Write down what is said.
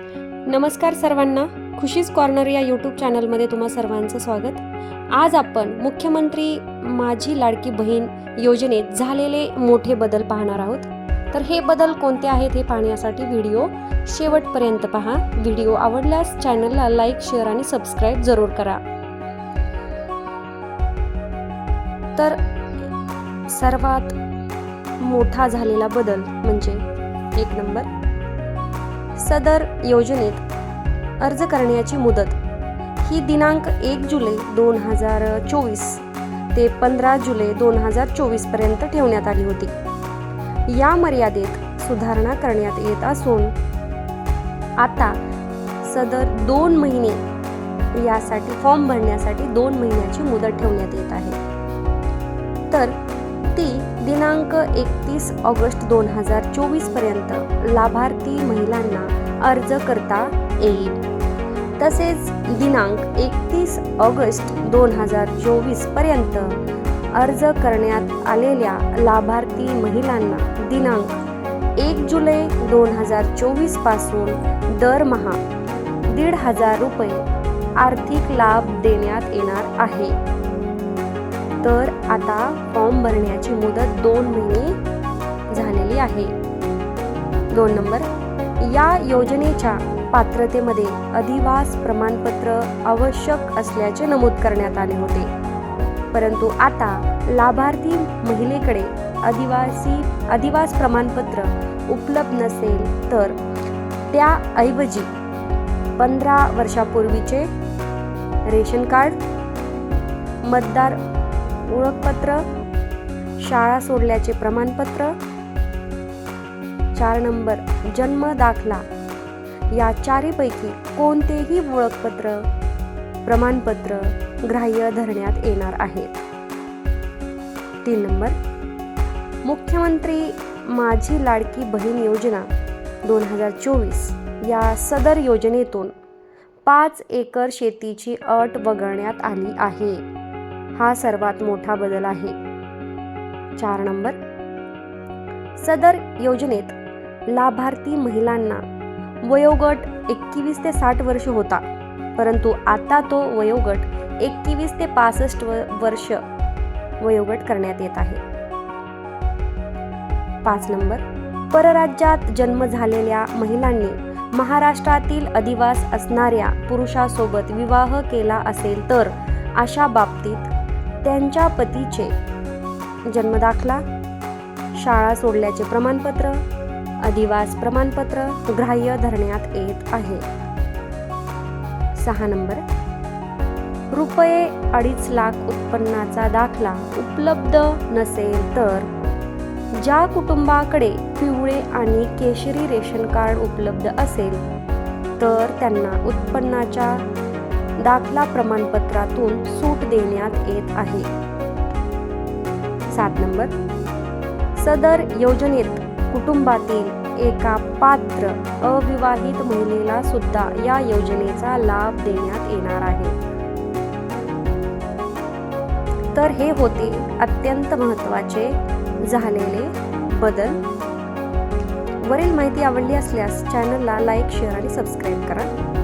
नमस्कार सर्वांना खुशीज कॉर्नर या यूट्यूब चॅनलमध्ये तुम्हा सर्वांचं स्वागत. आज आपण मुख्यमंत्री माझी लाडकी बहीण योजनेत झालेले मोठे बदल पाहणार आहोत. तर हे बदल कोणते आहेत हे पाहण्यासाठी व्हिडिओ शेवटपर्यंत पहा. व्हिडिओ आवडल्यास चॅनलला लाईक शेअर आणि सबस्क्राईब जरूर करा. तर सर्वात मोठा झालेला बदल म्हणजे एक नंबर. सदर योजनेत अर्ज करण्याची मुदत. ही दिनांक एक जुलै दोन हजार चोवीस ते पंधरा जुलै दोन हजार चोवीसपर्यंत ठेवण्यात आली होती. या मर्यादेत सुधारणा करण्यात येत असून आता सदर दोन महिने यासाठी फॉर्म भरण्यासाठी दोन महिन्याची मुदत ठेवण्यात येत आहे. तर ती दिनांक एकतीस ऑगस्ट दोन हजार चोवीसपर्यंत लाभार्थी महिलांना अर्ज करता येईल. तसेच दिनांक एकतीस ऑगस्ट दोन हजार चोवीसपर्यंत अर्ज करण्यात आलेल्या लाभार्थी महिलांना दिनांक एक जुलै दोन हजार चोवीसपासून दरमहा दीड हजार रुपये आर्थिक लाभ देण्यात येणार आहे. तर आता फॉर्म भरण्याची मुदत दोन महिने झालेली आहे. दोन नंबर. या योजनेच्या पात्रतेमध्ये अधिवास प्रमाणपत्र आवश्यक असल्याचे नमूद करण्यात आले होते. परंतु आता लाभार्थी महिलेकडे आदिवासी अधिवास प्रमाणपत्र उपलब्ध नसेल तर त्याऐवजी पंधरा वर्षापूर्वीचे रेशन कार्ड मतदार ओळखपत्र शाळा सोडल्याचे प्रमाणपत्र चार नंबर जन्म दाखला. या चारीपैकी कोणतेही ओळखपत्र प्रमाणपत्र ग्राह्य धरण्यात येणार आहेत. तीन नंबर मुख्यमंत्री माझी लाडकी बहीण योजना दोन हजार चोवीस या सदर योजनेतून पाच एकर शेतीची अट वगळण्यात आली आहे. हा सर्वात मोठा बदल आहे. चार नंबर सदर योजनेत लाभार्थी महिलांना वयोगट एकवीस ते साठ वर्ष होता. परंतु आता तो वयोगट एकवीस ते पासष्ट वर्ष वयोगट करण्यात येत आहे. पाच नंबर. परराज्यात जन्म झालेल्या महिलांनी महाराष्ट्रातील अधिवास असणाऱ्या पुरुषासोबत विवाह केला असेल तर अशा बाबतीत त्यांच्या पतीचे जन्मदाखला शाळा सोडल्याचे प्रमाणपत्र अधिवास प्रमाणपत्र ग्राह्य धरण्यात येत आहे. सहा नंबर. रुपये अडीच लाख उत्पन्नाचा दाखला उपलब्ध नसेल तर? ज्या कुटुंबाकडे पिवळे आणि केशरी रेशन कार्ड उपलब्ध असेल तर त्यांना उत्पन्नाच्या दाखला प्रमाणपत्रातून सूट देण्यात येत आहे. सात नंबर. सदर योजनेत कुटुंबातील एका पात्र अविवाहित महिलेला सुद्धा या योजनेचा लाभ देण्यात येणार आहे. तर हे होते अत्यंत महत्त्वाचे झालेले बदल. वरील माहिती आवडली असल्यास चॅनलला लाईक शेअर आणि सबस्क्राईब करा.